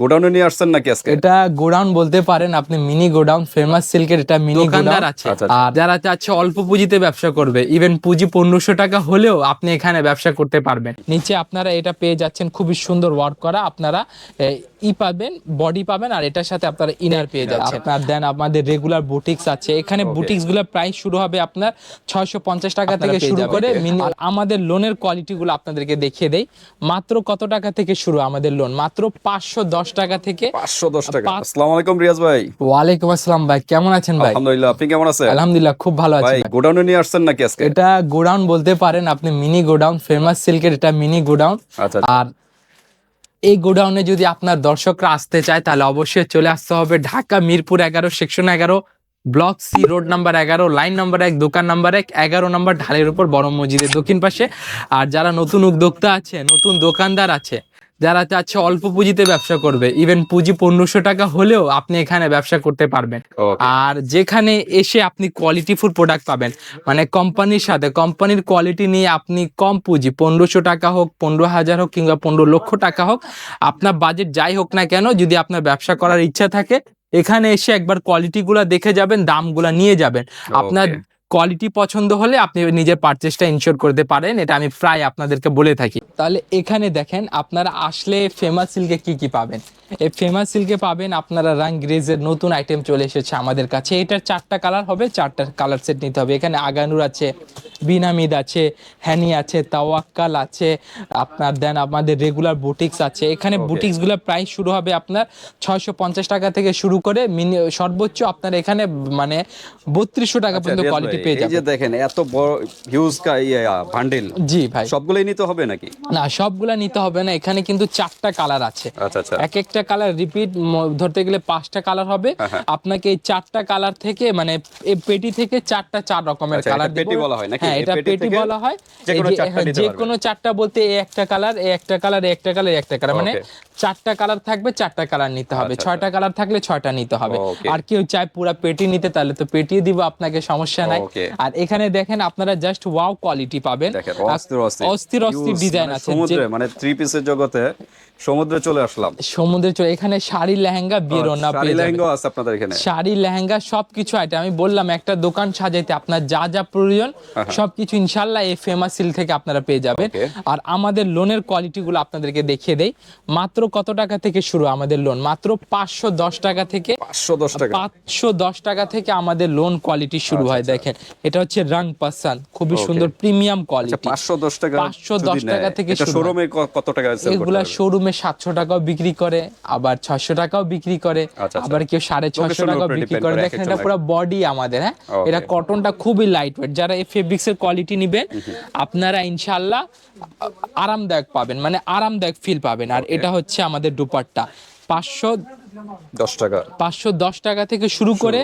গোডাউনে নিয়ে আসছেন নাকি আজকে? এটা গোডাউন বলতে পারেন আপনি মিনি গোডাউন ফেমাস সিল্কের এটা মিনি গোডাউন। আছে। আচ্ছা, আর যারা চাচ্ছে অল্প পুঁজিতে ব্যবসা করবে ইভেন পুঁজি পনেরোশো টাকা হলেও আপনি এখানে ব্যবসা করতে পারবেন। নিচে আপনারা এটা পেয়ে যাচ্ছেন খুবই সুন্দর ওয়ার্ক করা। আপনারা ই পাবেন বডি পাবেন আর এটার সাথে আপনারা ইনার পেয়ে যাচ্ছেন। আপনার দেন আমাদের রেগুলার বুটিক্স আছে। এখানে বুটিক্সগুলো প্রাইস শুরু হবে আপনার ছয়শো পঞ্চাশ টাকা থেকে শুরু করে মিনি- আমাদের লোনের কোয়ালিটি গুলো আপনাদেরকে দেখিয়ে দেই। মাত্র কত টাকা থেকে শুরু আমাদের লোন মাত্র পাঁচশো দশ টাকা থেকে পাঁচশো দশ টাকা। আসসালামু আলাইকুম রিয়াজ ভাই। ওয়ালাইকুম আসসালাম ভাই কেমন আছেন ভাই? আলহামদুলিল্লাহ আপনি কেমন আছেন? আলহামদুলিল্লাহ খুব ভালো আছি ভাই। গোডাউনে নিয়ে আসছেন নাকি আজকে? এটা গোডাউন বলতে পারেন আপনি মিনি গোডাউন ফেমাস সিল্কের এটা মিনি গোডাউন। আচ্ছা আর এই গোডাউনে যদি আপনার দর্শকরা আসতে চায় তাহলে অবশ্যই চলে আসতে হবে ঢাকা মিরপুর এগারো সেকশন এগারো ব্লক সি রোড নাম্বার এগারো লাইন নাম্বার এক দোকান নাম্বার এক এগারো নাম্বার ঢালের উপর বড় মসজিদের দক্ষিণ পাশে। আর যারা নতুন উদ্যোক্তা আছে নতুন দোকানদার আছে যারা চাচ্ছে অল্প পুঁজিতে ব্যবসা করবে ইভেন পুঁজি পনেরোশো টাকা হলেও আপনি এখানে ব্যবসা করতে পারবেন। আর যেখানে এসে আপনি কোয়ালিটিফুল প্রোডাক্ট পাবেন মানে কোম্পানির সাথে কোম্পানির কোয়ালিটি নিয়ে আপনি কম পুঁজি পনেরোশো টাকা হোক পনেরো হাজার হোক কিংবা পনেরো লক্ষ টাকা হোক আপনার বাজেট যাই হোক না কেন যদি আপনার ব্যবসা করার ইচ্ছা থাকে এখানে এসে একবার কোয়ালিটিগুলো দেখে যাবেন দামগুলা নিয়ে যাবেন। আপনার. কোয়ালিটি পছন্দ হলে আপনি নিজের পারচেসটা ইনশিওর করতে পারেন এটা আমি প্রায় আপনাদেরকে বলে থাকি। তাহলে এখানে দেখেন আপনারা আসলে ফেমাস সিল্কে কি কি পাবেন? এই ফেমাস সিল্কে পাবেন আপনারা রাং গ্রেজের নতুন আইটেম চলে এসেছে আমাদের কাছে। এটার চারটা কালার হবে চারটা কালার সেট নিতে হবে। এখানে আগানুর আছে বিনামিদ আছে হ্যানি আছে তাওয়াক্কাল আছে আপনার দেন আমাদের রেগুলার বুটিক্স আছে। এখানে বুটিক্সগুলো প্রাইস শুরু হবে আপনার ছয়শো পঞ্চাশ টাকা থেকে শুরু করে মিনি সর্বোচ্চ আপনার এখানে মানে বত্রিশশো টাকা আচ্ছা, পর্যন্ত কোয়ালিটি পেয়ে এই যে যাবেন দেখেন এত বড় হিউজ বান্ডিল জি ভাই। সবগুলোই নিতে হবে নাকি? না সবগুলা নিতে হবে না। এখানে কিন্তু চারটা কালার আছে। আচ্ছা আচ্ছা। এক একটা কালার রিপিট ধরতে গেলে পাঁচটা কালার হবে। হ্যাঁ, আপনাকে এই চারটা কালার থেকে মানে এই পেটি থেকে চারটা চার রকমের আচ্ছা, কালার পেটি বলা হয় নাকি? হ্যাঁ এটা পেটি বলা হয়। যে কোনো চারটা হ্যাঁ। কোনো চারটা বলতে এই একটা কালার এই একটা কালার এই একটা কালার এই একটা কালার মানে চারটা কালার থাকবে চারটা কালার নিতে হবে। আচ্ছা, ছয়টা কালার থাকলে ছয়টা নিতে হবে। আর কেউ চায় পুরা পেটি নিতে তাহলে তো পেটিয়ে দিব আপনাকে সমস্যা নাই। Okay. আর এখানে দেখেন আপনারা জাস্ট ওয়াও কোয়ালিটি পাবেন দেখেন অস্থির অস্থির অস্থির অস্থির ডিজাইন মানে আছে মানে থ্রি পিসের জগতে সমুদ্রে চলে আসলাম। সমুদ্রে চলে এখানে শাড়ি লেহেঙ্গা বিয়ের ওড়না শাড়ি লেহেঙ্গা আছে আপনাদের এখানে? শাড়ি লেহেঙ্গা সবকিছু আইটেম আমি বললাম একটা দোকান সাজাইতে আপনার যা যা প্রয়োজন সবকিছু ইনশাল্লাহ এই ফেমাস সিল থেকে আপনারা পেয়ে যাবেন। আর আমাদের লোনের কোয়ালিটি গুলো আপনাদেরকে দেখিয়ে দেই। মাত্র কত টাকা থেকে শুরু আমাদের লোন মাত্র পাঁচশো দশ টাকা থেকে পাঁচশো দশ টাকা। পাঁচশো দশ টাকা থেকে আমাদের লোন কোয়ালিটি শুরু হয় দেখেন। এটা হচ্ছে রং পাসান খুবই সুন্দর প্রিমিয়াম আচ্ছা কোয়ালিটি পাঁচশো দশ টাকা 510 যদি টাকা থেকে শুরু হয়। শোরুমে কত টাকা sell এগুলা পারবে? শোরুমে সাতশো টাকাও বিক্রি করে আবার ছয়শো টাকাও বিক্রি করে আচ্ছা, আচ্ছা। আবার কেউ সাড়ে ছশো টাকাও বিক্রি করে। করে, দেখেন এটা পুরো বডি আমাদের হ্যাঁ? এটা কটনটা খুবই লাইট ওয়েট যারা এই ফেব্রিক্স এর কোয়ালিটি নিবেন আপনারা ইনশাল্লাহ আরামদায়ক পাবেন মানে আরামদায়ক ফিল পাবেন। আর এটা হচ্ছে আমাদের দুপাট্টা। পাঁচশো দশ টাকা। পাঁচশো দশ টাকা থেকে শুরু করে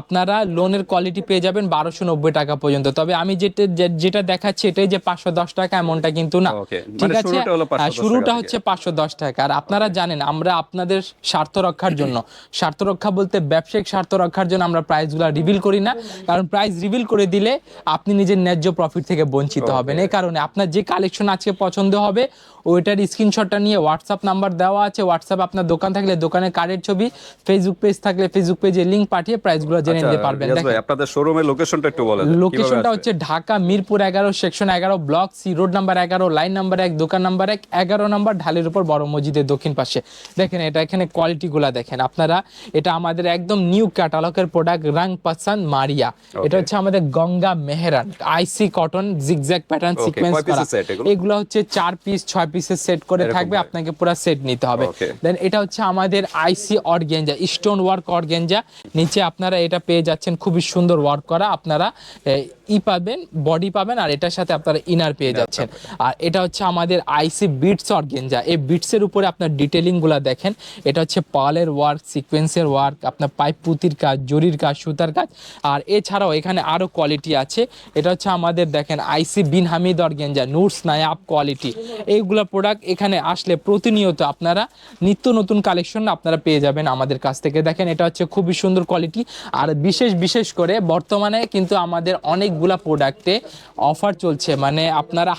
আপনারা লোনের কোয়ালিটি পেয়ে যাবেন বারোশো নব্বই টাকা পর্যন্ত। তবে আমি যেটা যেটা দেখাচ্ছি এটাই যে পাঁচশো দশ টাকা এমনটা কিন্তু না। ঠিক মানে আছে? শুরুটা হলো 510 হ্যাঁ, হচ্ছে পাঁচশো দশ টাকা। আর আপনারা জানেন আমরা আপনাদের স্বার্থ রক্ষার জন্য স্বার্থ রক্ষা বলতে ব্যবসায়িক স্বার্থ রক্ষার জন্য আমরা প্রাইসগুলো রিভিল করি না। কারণ প্রাইস রিভিল করে দিলে আপনি নিজের ন্যায্য প্রফিট থেকে বঞ্চিত হবেন। এই কারণে আপনার যে কালেকশন আজকে পছন্দ হবে ওইটার স্ক্রিনশটটা নিয়ে হোয়াটসঅ্যাপ নাম্বার দেওয়া আছে। হোয়াটসঅ্যাপ আপনার দোকান থাকলে দোকানের কার্ডের ছবি ফেসবুক পেজ থাকলে ফেসবুক পেজে লিংক পাঠিয়ে প্রাইসগুলো জেনে আচ্ছা, নিতে পারবেন। দেখেন। আপনাদের শোরুমের লোকেশনটা একটু বলেন লোকেশনটা হচ্ছে ঢাকা মিরপুর এগারো সেকশন এগারো ব্লক সি রোড নাম্বার এগারো লাইন নাম্বার এক দোকান নাম্বার এক এগারো নাম্বার ঢালের উপর বড় মসজিদের দক্ষিণ পাশে। দেখেন এটা এখানে কোয়ালিটি গুলা দেখেন। আপনারা এটা আমাদের একদম নিউ ক্যাটালগের প্রোডাক্ট রাং পাসান মারিয়া এটা হচ্ছে আমাদের Ganga Mehran IC cotton zigzag pattern sequence করা। এগুলো? এগুলো হচ্ছে চার পিস ছয় পিসের সেট করে থাকবে আপনাকে পুরো সেট নিতে হবে। দেন এটা হচ্ছে আমাদের আইসি অর্গেঞ্জা স্টোন ওয়ার্ক অর্গেঞ্জা নিচে আপনারা এটা পেয়ে যাচ্ছেন খুবই সুন্দর ওয়ার্ক করা। আপনারা ই পাবেন বডি পাবেন আর এটার সাথে আপনারা ইনার পেয়ে যাচ্ছেন। আর এটা হচ্ছে আমাদের আইসি বিটস অর্গেঞ্জা এই বিটসের উপরে আপনার ডিটেলিংগুলা দেখেন। এটা হচ্ছে পালের ওয়ার্ক সিকোয়েন্সের ওয়ার্ক আপনার পাইপ পুতির কাজ জরির কাজ সুতার কাজ। আর এছাড়াও এখানে আরও কোয়ালিটি আছে। এটা হচ্ছে আমাদের দেখেন IC Bin Hamid organza nuts Nayab quality এইগুলো প্রোডাক্ট এখানে আসলে প্রতিনিয়ত আপনারা নিত্য নতুন কালেকশন আপনারা পেয়ে যাবেন আমাদের কাছ থেকে। দেখেন, এটা হচ্ছে খুবই সুন্দর কোয়ালিটি আর বিশেষ বিশেষ করে বর্তমানে কিন্তু আমাদের অনেকগুলা প্রোডাক্টে অফার চলছে। মানে আপনারা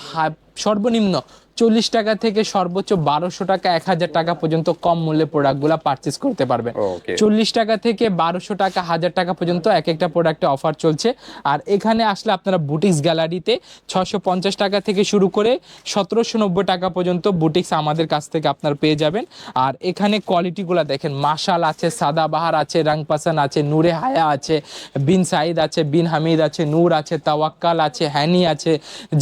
সর্বনিম্ন চল্লিশ টাকা থেকে সর্বোচ্চ বারোশো টাকা এক হাজার টাকা পর্যন্ত কম মূল্যে প্রোডাক্টগুলো পারচেস করতে পারবেন চল্লিশ টাকা থেকে বারোশো টাকা হাজার টাকা পর্যন্ত এক একটা প্রোডাক্টে অফার চলছে। আর এখানে আসলে আপনারা বুটিক্স গ্যালারিতে ছশো পঞ্চাশ টাকা থেকে শুরু করে সতেরোশো নব্বই টাকা পর্যন্ত বুটিক্স আমাদের কাছ থেকে আপনারা পেয়ে যাবেন। আর এখানে কোয়ালিটিগুলো দেখেন মাশাল আছে সাদাবাহার আছে রাংপাসান আছে নূরে হায়া আছে বিন সাইদ আছে বিন হামিদ আছে নূর আছে তাওয়াক্কাল আছে হ্যানি আছে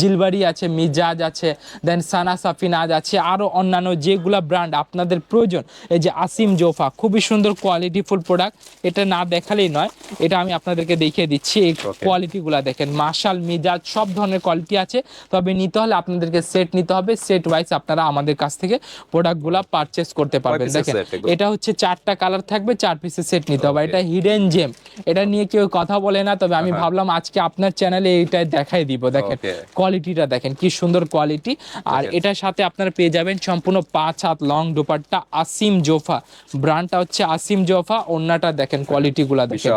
জিলবাড়ি আছে মিজাজ আছে দেন সানা সাফিনাজ আছে। আরও অন্যান্য যেগুলা ব্র্যান্ড আপনাদের প্রয়োজন এই যে আসিম জোফা খুবই সুন্দর কোয়ালিটিফুল প্রোডাক্ট এটা না দেখালেই নয় এটা আমি আপনাদেরকে দেখিয়ে দিচ্ছি এই. কোয়ালিটিগুলো দেখেন। মাশাল মিজাজ সব ধরনের কোয়ালিটি আছে। তবে নিতে হলে আপনাদেরকে সেট নিতে হবে সেট ওয়াইজ আপনারা আমাদের কাছ থেকে প্রোডাক্টগুলো পারচেস করতে পারবেন। দেখেন এটা হচ্ছে চারটা কালার থাকবে চার পিসের সেট নিতে হবে। এটা হিডেন জেম এটা নিয়ে কেউ কথা বলে না তবে আমি ভাবলাম আজকে আপনার চ্যানেলে এইটাই দেখাই দিব। দেখেন. কোয়ালিটিটা দেখেন কি সুন্দর কোয়ালিটি আর এটার সাথে আপনারা পেয়ে যাবেন সম্পূর্ণ পাঁচ হাত লং দুপাট্টা আসিম জোফা। ব্র্যান্ডটা হচ্ছে আসিম জোফা অন্যটা দেখেন কোয়ালিটিগুলো দেখেন।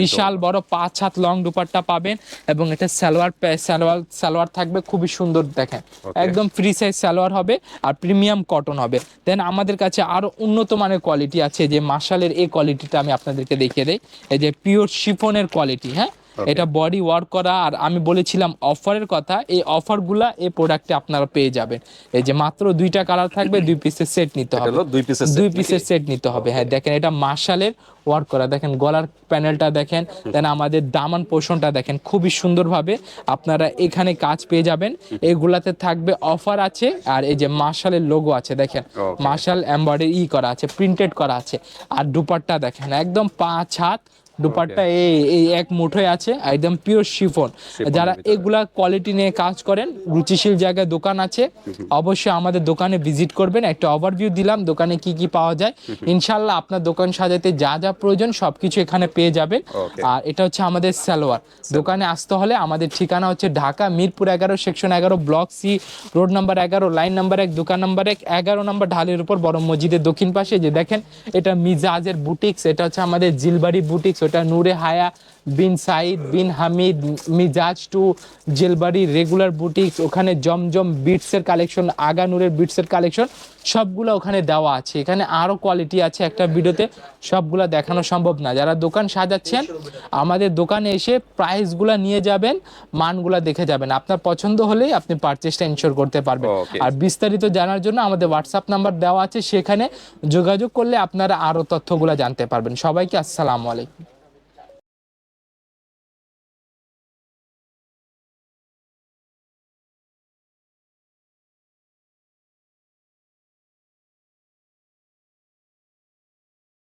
বিশাল বড় পাঁচ হাত লং দুপাট্টা পাবেন এবং এটা সালোয়ার সালোয়ার সালোয়ার থাকবে খুবই সুন্দর দেখেন। একদম ফ্রি সাইজ সালোয়ার হবে আর প্রিমিয়াম কটন হবে। দেন আমাদের কাছে আরও উন্নত মানের কোয়ালিটি আছে যে মার্শালের এই কোয়ালিটিটা আমি আপনাদেরকে দেখিয়ে দেই। এই যে পিওর শিফনের কোয়ালিটি হ্যাঁ. এটা বডি ওয়ার্ক করা আর আমি বলেছিলাম অফারের কথা এই অফারগুলা এই প্রোডাক্টে আপনারা পেয়ে যাবেন। এই যে মাত্র দুইটা কালার থাকবে দুই পিসের সেট নিতে হবে। দুই পিসের দুই পিসের সেট নিতে হবে। হ্যাঁ দেখেন এটা মার্শালের ওয়ার্ক করা। দেখেন গলার প্যানেলটা দেখেন দেন আমাদের দামান পোষণটা দেখেন খুবই সুন্দরভাবে আপনারা এখানে কাজ পেয়ে যাবেন। এগুলাতে থাকবে অফার আছে আর এই যে মার্শালের লোগো আছে দেখেন। মার্শাল এমব্রয়ডারি ই করা আছে প্রিন্টেড করা আছে। আর দুপাট্টা দেখেন একদম পাঁচ হাত দুপাট্টা এই এই এক মুঠোয় আছে একদম পিওর শিফন যারা এগুলা কোয়ালিটি নিয়ে কাজ করেন রুচিশীল জায়গায় দোকান আছে অবশ্যই আমাদের দোকানে ভিজিট করবেন একটা ওভারভিউ দিলাম দোকানে কি কি পাওয়া যায়। ইনশাল্লাহ আপনার দোকান সাজাতে যা যা প্রয়োজন সবকিছু এখানে পেয়ে যাবেন। আর এটা হচ্ছে আমাদের সালোয়ার দোকানে আসতে হলে আমাদের ঠিকানা হচ্ছে ঢাকা মিরপুর এগারো সেকশন এগারো ব্লক সি রোড নাম্বার এগারো লাইন নাম্বার এক দোকান নাম্বার এক এগারো নাম্বার ঢালের উপর বড় মসজিদের দক্ষিণ পাশে যে দেখেন এটা মিজাজের বুটিক্স এটা হচ্ছে আমাদের জিলবাড়ি বুটিক্স ওটা নূরে হায়া বিন সাইদ বিন Hamid Mizaj two জেলবাড়ি regular boutiques ওখানে জমজম বিটসের কালেকশন আগা নূরের বিটসের কালেকশন সবগুলো ওখানে দেওয়া আছে। এখানে আরও কোয়ালিটি আছে একটা ভিডিওতে সবগুলো দেখানো সম্ভব না। যারা দোকান সাজাচ্ছেন আমাদের দোকানে এসে প্রাইসগুলো নিয়ে যাবেন মানগুলো দেখে যাবেন। আপনার পছন্দ হলেই আপনি পারচেসটা ইনশোর করতে পারবেন। আর বিস্তারিত জানার জন্য আমাদের হোয়াটসঅ্যাপ নাম্বার দেওয়া আছে সেখানে যোগাযোগ করলে আপনারা আরও তথ্যগুলো জানতে পারবেন। সবাইকে আসসালামু আলাইকুম।